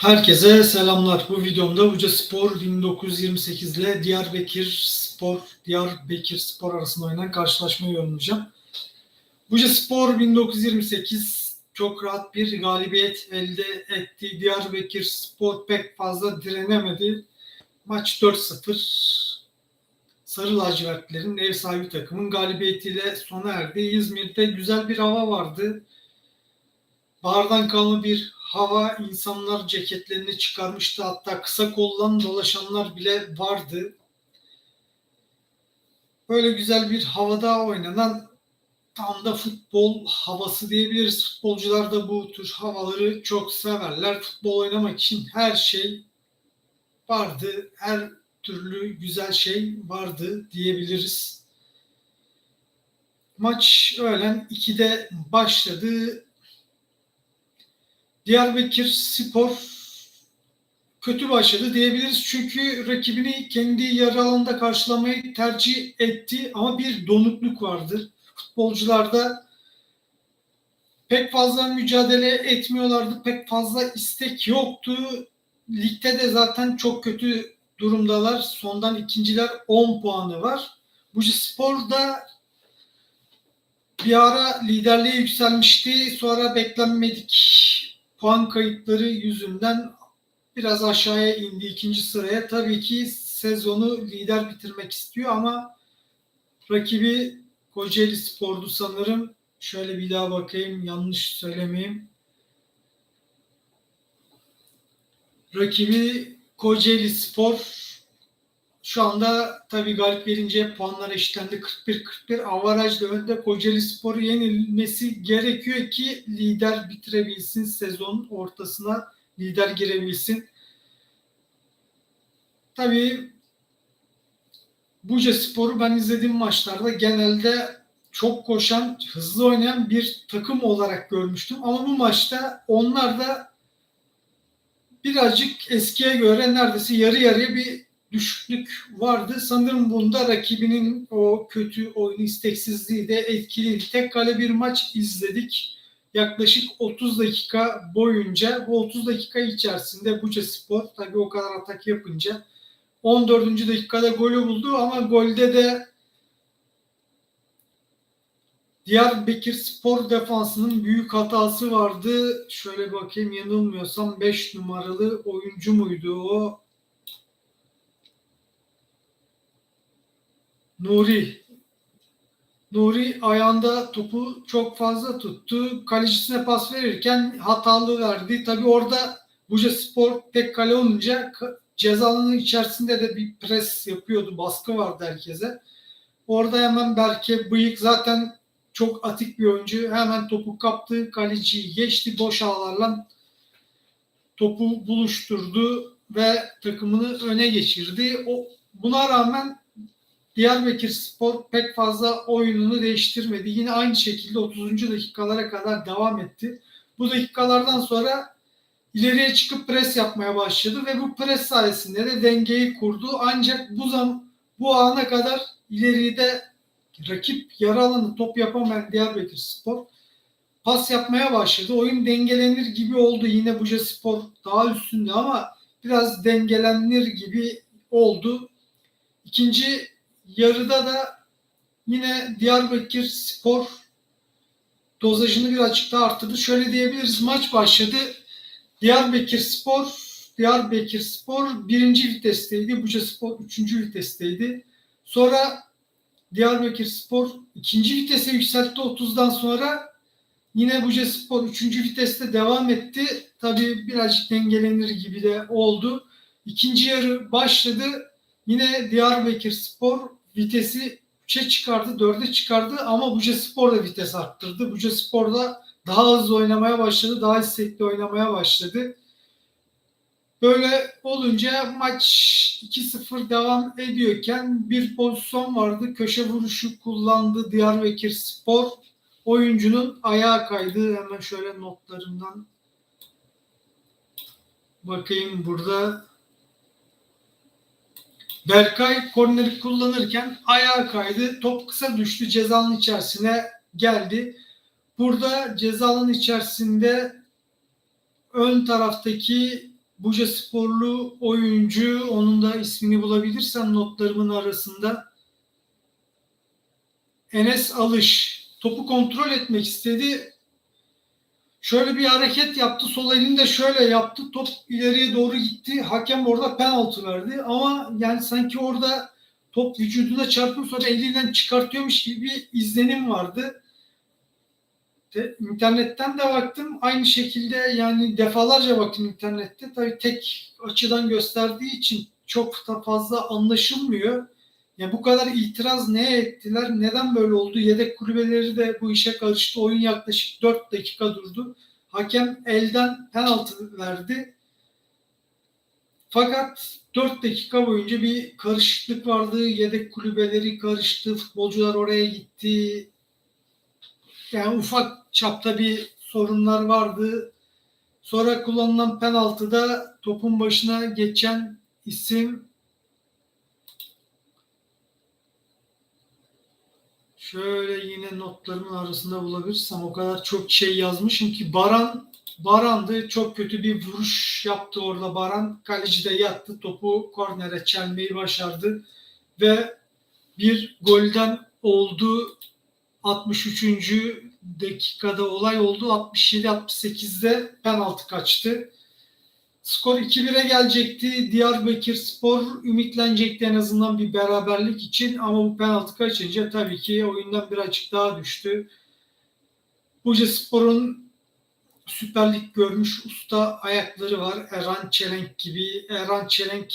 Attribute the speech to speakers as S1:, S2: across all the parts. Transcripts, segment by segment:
S1: Herkese selamlar. Bu videomda Uca Spor 1928 ile Diyarbakır Spor, Diyarbakır Spor arasında oynanan karşılaşmayı yorumlayacağım. Uca Spor 1928 çok rahat bir galibiyet elde etti. Diyarbakır Spor pek fazla direnemedi. Maç 4-0. Sarı lacivertlerin ev sahibi takımın galibiyetiyle sona erdi. İzmir'de güzel bir hava vardı. Bahardan kalma bir hava insanlar ceketlerini çıkarmıştı. Hatta kısa kollan dolaşanlar bile vardı. Böyle güzel bir havada oynanan tam da futbol havası diyebiliriz. Futbolcular da bu tür havaları çok severler. Futbol oynamak için her şey vardı. Her türlü güzel şey vardı diyebiliriz. Maç öğlen 2'de başladı. Diyarbakır Spor kötü başladı diyebiliriz. Çünkü rakibini kendi yarı alanında karşılamayı tercih etti ama bir donukluk vardı. Futbolcularda pek fazla mücadele etmiyorlardı. Pek fazla istek yoktu. Ligde de zaten çok kötü durumdalar. Sondan ikinciler 10 puanı var. Bu Spor da bir ara liderliğe yükselmişti. Sonra beklenmedik puan kayıpları yüzünden biraz aşağıya indi ikinci sıraya. Tabii ki sezonu lider bitirmek istiyor ama rakibi Kocaeli Spor'du sanırım. Şöyle bir daha bakayım yanlış söylemeyeyim. Rakibi Kocaeli Spor şu anda tabii galip verince puanlar eşitlendi. 41-41 avarajla önde Kocaeli Spor'u yenilmesi gerekiyor ki lider bitirebilsin sezonun ortasına lider girebilsin. Tabii Buca Spor'u ben izlediğim maçlarda genelde çok koşan, hızlı oynayan bir takım olarak görmüştüm. Ama bu maçta onlar da birazcık eskiye göre neredeyse yarı yarıya bir düşüklük vardı. Sanırım bunda rakibinin o kötü oyun isteksizliği de etkiliydi. Tek kale bir maç izledik. Yaklaşık 30 dakika boyunca bu 30 dakika içerisinde Buca Spor tabii o kadar atak yapınca 14. dakikada golü buldu ama golde de Diyarbakır Spor defansının büyük hatası vardı. Şöyle bakayım yanılmıyorsam 5 numaralı oyuncu muydu o? Nuri. Nuri ayağında topu çok fazla tuttu. Kalecisine pas verirken hatalı verdi. Tabi orada Buca Spor tek kale olunca ceza alanının içerisinde de bir pres yapıyordu. Baskı vardı herkese. Orada hemen Berke Bıyık zaten çok atik bir oyuncu. Hemen topu kaptı. Kaleciyi geçti. Boş ağlarla topu buluşturdu ve takımını öne geçirdi. O, buna rağmen Diyarbakır Spor pek fazla oyununu değiştirmedi. Yine aynı şekilde 30. dakikalara kadar devam etti. Bu dakikalardan sonra ileriye çıkıp pres yapmaya başladı ve bu pres sayesinde de dengeyi kurdu. Ancak bu zam bu ana kadar ileride rakip yarı alanı top yapamayan Diyarbakır Spor pas yapmaya başladı. Oyun dengelenir gibi oldu. Yine Buca Spor daha üstünde ama biraz dengelenir gibi oldu. İkinci yarıda da yine Diyarbakır Spor dozajını birazcık daha arttırdı. Şöyle diyebiliriz maç başladı. Diyarbakır Spor Diyarbakır Spor birinci vitesteydi. Buca Spor üçüncü vitesteydi. Sonra Diyarbakır Spor ikinci vitese yükseltti 30'dan sonra. Yine Buca Spor üçüncü viteste devam etti. Tabii birazcık dengelenir gibi de oldu. İkinci yarı başladı. Yine Diyarbakır Spor vitesi 3'e çıkardı, 4'e çıkardı ama Buca Spor da vites arttırdı. Buca Spor da daha hızlı oynamaya başladı, daha istekli oynamaya başladı. Böyle olunca maç 2-0 devam ediyorken bir pozisyon vardı. Köşe vuruşu kullandı Diyarbakır Spor. Oyuncunun ayağı kaydı. Hemen şöyle notlarından bakayım burada. Berkay korneri kullanırken ayağı kaydı. Top kısa düştü. Cezanın içerisine geldi. Burada cezanın içerisinde ön taraftaki Buca sporlu oyuncu, onun da ismini bulabilirsem notlarımın arasında. Enes Alış topu kontrol etmek istedi. Şöyle bir hareket yaptı. Sol elini de şöyle yaptı. Top ileriye doğru gitti. Hakem orada penaltı verdi. Ama yani sanki orada top vücuduna çarpıp sonra elinden çıkartıyormuş gibi bir izlenim vardı. De, internetten de baktım. Aynı şekilde yani defalarca baktım internette. Tabii tek açıdan gösterdiği için çok da fazla anlaşılmıyor. Ya bu kadar itiraz ne ettiler? Neden böyle oldu? Yedek kulübeleri de bu işe karıştı. Oyun yaklaşık 4 dakika durdu. Hakem elden penaltı verdi. Fakat 4 dakika boyunca bir karışıklık vardı. Yedek kulübeleri karıştı. Futbolcular oraya gitti. Yani ufak çapta bir sorunlar vardı. Sonra kullanılan penaltıda topun başına geçen isim Şöyle yine notlarımın arasında bulabilirsem o kadar çok şey yazmışım ki Baran Baran'dı. Çok kötü bir vuruş yaptı orada Baran. Kaleci de yattı. Topu kornere çelmeyi başardı. Ve bir golden oldu. 63. dakikada olay oldu. 67-68'de penaltı kaçtı. Skor 2-1'e gelecekti. Diyarbakır Spor ümitlenecekti en azından bir beraberlik için ama bu penaltı kaçınca tabii ki oyundan bir açık daha düştü. Buca Spor'un Süper Lig görmüş usta ayakları var. Erhan Çelenk gibi. Erhan Çelenk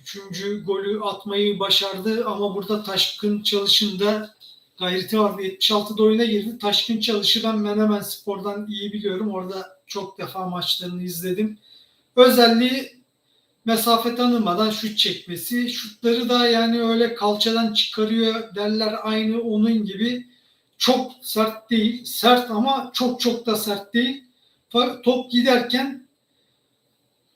S1: üçüncü golü atmayı başardı ama burada Taşkın Çalış'ın da gayreti vardı. 76'da oyuna girdi. Taşkın Çalış'ı ben Menemen Spor'dan iyi biliyorum. Orada çok defa maçlarını izledim. Özelliği mesafe tanımadan şut çekmesi. Şutları da yani öyle kalçadan çıkarıyor derler aynı onun gibi. Çok sert değil. Sert ama çok çok da sert değil. Top giderken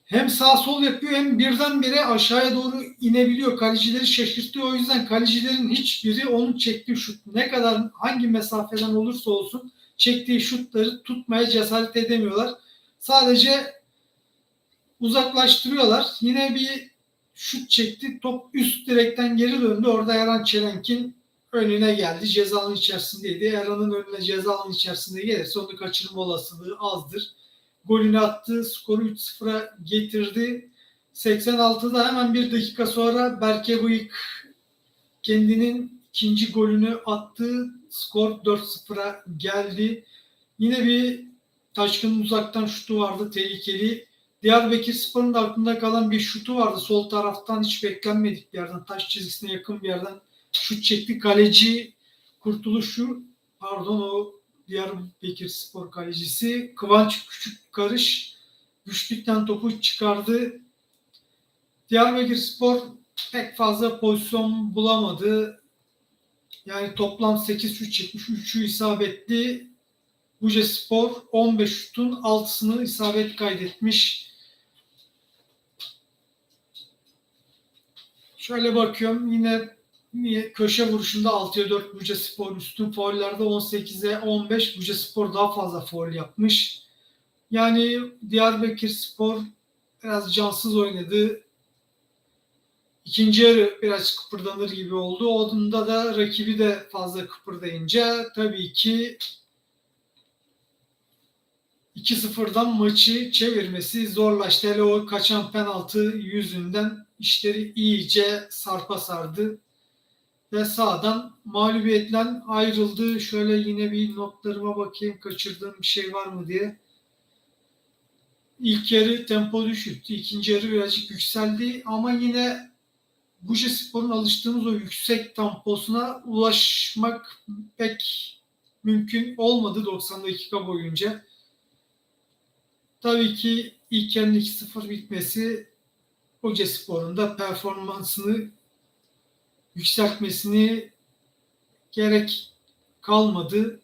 S1: hem sağ sol yapıyor hem birdenbire aşağıya doğru inebiliyor. Kalecileri şaşırtıyor. O yüzden kalecilerin hiçbiri onun çektiği şut ne kadar hangi mesafeden olursa olsun çektiği şutları tutmaya cesaret edemiyorlar. Sadece uzaklaştırıyorlar. Yine bir şut çekti. Top üst direkten geri döndü. Orada Erhan Çelenk'in önüne geldi. Cezanın içerisindeydi. Erhan'ın önüne cezanın içerisinde gelirse onu kaçırma olasılığı azdır. Golünü attı. Skoru 3-0'a getirdi. 86'da hemen bir dakika sonra Berke Bıyık kendinin ikinci golünü attı. Skor 4-0'a geldi. Yine bir Taşkın'ın uzaktan şutu vardı tehlikeli. Diyarbakır Spor'un da kalan bir şutu vardı. Sol taraftan hiç beklenmedik bir yerden. Taş çizgisine yakın bir yerden şut çekti. Kaleci kurtuluşu pardon o Diyarbakır Spor kalecisi Kıvanç Küçük Karış güçlükten topu çıkardı. Diyarbakır Spor pek fazla pozisyon bulamadı. Yani toplam 8 şut çekmiş. 3'ü isabetli. Buca Spor 15 şutun 6'sını isabet kaydetmiş. Şöyle bakıyorum yine köşe vuruşunda 6'ya 4 Buca Spor üstün faullerde 18'e 15 Buca Spor daha fazla faul yapmış. Yani Diyarbakır Spor biraz cansız oynadı. İkinci yarı biraz kıpırdanır gibi oldu. Onda da rakibi de fazla kıpırdayınca tabii ki 2-0'dan maçı çevirmesi zorlaştı. Hele o kaçan penaltı yüzünden işleri iyice sarpa sardı. Ve sağdan mağlubiyetle ayrıldı. Şöyle yine bir notlarıma bakayım kaçırdığım bir şey var mı diye. İlk yarı tempo düşüktü. İkinci yarı birazcık yükseldi ama yine Buca Spor'un alıştığımız o yüksek temposuna ulaşmak pek mümkün olmadı 90 dakika boyunca. Tabii ki ilk yarının 2-0 bitmesi Hoca Spor'un da performansını yükseltmesini gerek kalmadı.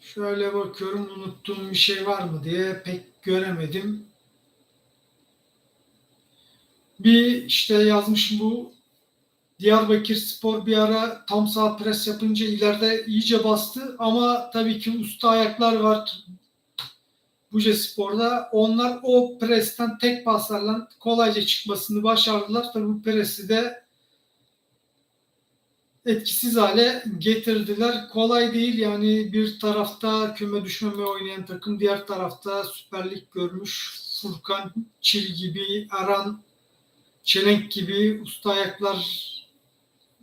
S1: Şöyle bakıyorum unuttuğum bir şey var mı diye pek göremedim. Bir işte yazmışım bu Diyarbakır Spor bir ara tam sağ pres yapınca ileride iyice bastı ama tabii ki usta ayaklar var. Buca Spor'da onlar o presten tek paslarla kolayca çıkmasını başardılar. Tabii bu presi de etkisiz hale getirdiler. Kolay değil yani bir tarafta küme düşmeme oynayan takım, diğer tarafta Süper Lig görmüş Furkan Çil gibi, Aran Çelenk gibi usta ayaklar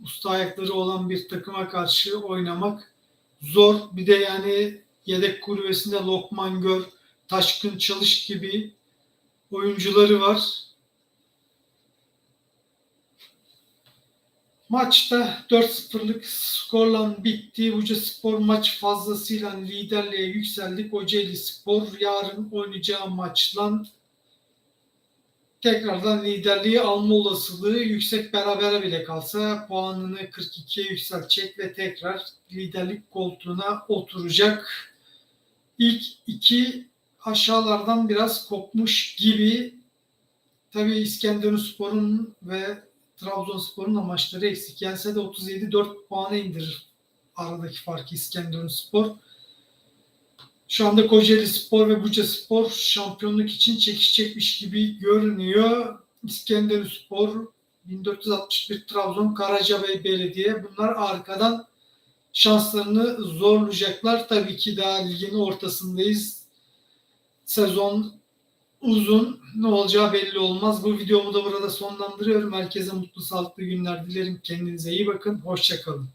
S1: usta ayakları olan bir takıma karşı oynamak zor. Bir de yani yedek kulübesinde Lokman Gör, Taşkın Çalış gibi oyuncuları var. Maçta 4-0'lık skorla bitti. Buca Spor maç fazlasıyla liderliğe yükseldi. Kocaeli Spor yarın oynayacağı maçla tekrardan liderliği alma olasılığı yüksek berabere bile kalsa puanını 42'ye yükseltecek ve tekrar liderlik koltuğuna oturacak. İlk iki aşağılardan biraz kopmuş gibi. Tabii İskenderunspor'un ve Trabzonspor'un da maçları eksik. Yense de 37-4 puana indirir aradaki farkı İskenderunspor. Şu anda Kocaeli Spor ve Buca Spor şampiyonluk için çekişecekmiş gibi görünüyor. İskenderunspor, 1461 Trabzon, Karacabey Belediye bunlar arkadan şanslarını zorlayacaklar. Tabii ki daha ligin ortasındayız. Sezon uzun. Ne olacağı belli olmaz. Bu videomu da burada sonlandırıyorum. Herkese mutlu, sağlıklı günler dilerim. Kendinize iyi bakın. Hoşçakalın.